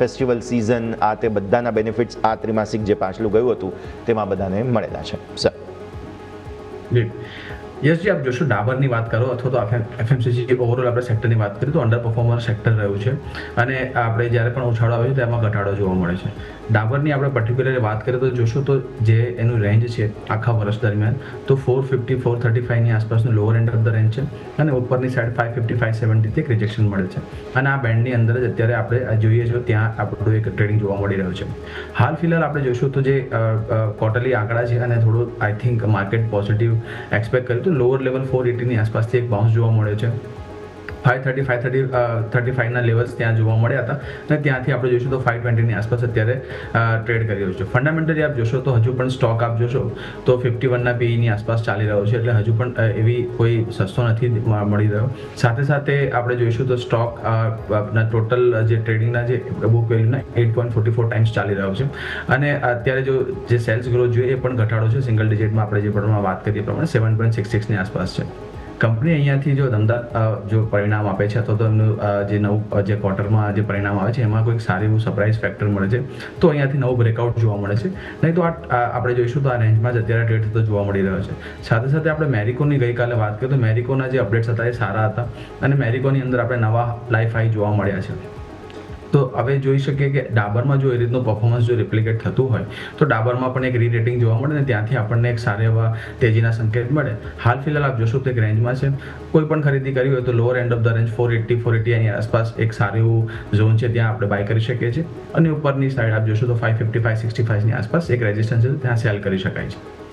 Festival season આ તે બધાના બેનિફિટ્સ આ ત્રિમાસિક જે પાછલું ગયું હતું તેમાં બધાને મળેલા છે. સર યસજી આપ જોશો, ડાબરની વાત કરો અથવા તો એફએમસીજી ઓવરઓલ આપણે સેક્ટરની વાત કરીએ તો અંડર પરફોર્મર સેક્ટર રહ્યું છે. અને આપણે જ્યારે પણ ઉછાળો આવે છે તેમાં ઘટાડો જોવા મળે છે. ડાબરની આપણે પર્ટિક્યુલર વાત કરીએ તો જોશો તો જે એનું રેન્જ છે આખા વર્ષ દરમિયાન, તો ફોર ફિફ્ટી ફોર થર્ટી ફાઈવની આસપાસનું lower end of the range છે અને ઉપરની સાઈડ ફાઈવ ફિફ્ટી ફાઈવ સેવન્ટીથી એક રિજેક્શન મળે છે. અને આ બેન્ડની અંદર જ અત્યારે આપણે જોઈએ છીએ, ત્યાં આપણું એક ટ્રેડિંગ જોવા મળી રહ્યું છે. હાલ ફિલહાલ આપણે જોઈશું તો જે ક્વાર્ટરલી આંકડા છે અને થોડું I think market positive expect કર્યું. તો લોઅર લેવલ ફોર એટીની આસપાસથી એક બાઉન્સ જોવા મળે છે. Five thirty five thirty thirty ફાઇવના levels ત્યાં જોવા મળ્યા હતા. અને ત્યાંથી આપણે જોઈશું તો ફાઇવ ટ્વેન્ટીની આસપાસ અત્યારે ટ્રેડ કરી રહ્યું છે. ફંડામેન્ટલી આપ જોશો તો હજુ પણ સ્ટોક આપ જોશો તો ફિફ્ટી વનના પીઈની આસપાસ ચાલી રહ્યો છે. એટલે હજુ પણ એવી કોઈ સસ્તો નથી મળી રહ્યો. સાથે સાથે આપણે જોઈશું તો સ્ટોક આપના ટોટલ જે ટ્રેડિંગના જે book વેલ્યુના eight point forty four times ચાલી રહ્યો છે. અને અત્યારે જો જે સેલ્સ ગ્રોથ જોઈએ એ પણ ઘટાડો છે. સિંગલ ડિજિટમાં આપણે જે પ્રમાણે વાત કરીએ પ્રમાણે સેવન પોઈન્ટ સિક્સ સિક્સની આસપાસ છે. કંપની અહીંયાથી જો ધંધા જો પરિણામ આપે છે અથવા તો એમનું જે નવું જે ક્વાર્ટરમાં જે પરિણામ આવે છે, એમાં કોઈક સારી એવું સરપ્રાઇઝ ફેક્ટર મળે છે. તો અહીંયાથી નવું બ્રેકઆઉટ જોવા મળે છે. નહીં તો આ આપણે જોઈશું તો આ રેન્જમાં જ અત્યારે ટ્રેડ થતો જોવા મળી રહ્યો છે. સાથે સાથે આપણે મેરિકોની ગઈકાલે વાત કરીએ તો મેરિકોના જે અપડેટ્સ હતા એ સારા હતા. અને મેરિકોની અંદર આપણે નવા લાઈફ હાઈ જોવા મળ્યા છે. તો હવે જોઈ શકીએ કે ડાબરમાં જો એ રીતનું પરફોર્મન્સ જો રિપ્લિકેટ થતું હોય, તો ડાબરમાં પણ એક રીરેટિંગ જોવા મળે ને ત્યાંથી આપણને એક સારા એવા તેજીના સંકેત મળે. હાલ ફિલહાલ આપ જોશો તો એક રેન્જમાં છે. કોઈ પણ ખરીદી કરવી હોય તો lower end of the range four eighty four eighty એની આસપાસ એક સારું એવું ઝોન છે ત્યાં આપણે બાય કરી શકીએ છીએ. અને ઉપરની સાઈડ આપ જોશો તો ફાઈવ ફિફ્ટી ફાઈવ સિક્સટી ફાઈવની આસપાસ એક રેઝિસ્ટન્સ છે ત્યાં સેલ કરી શકાય છે.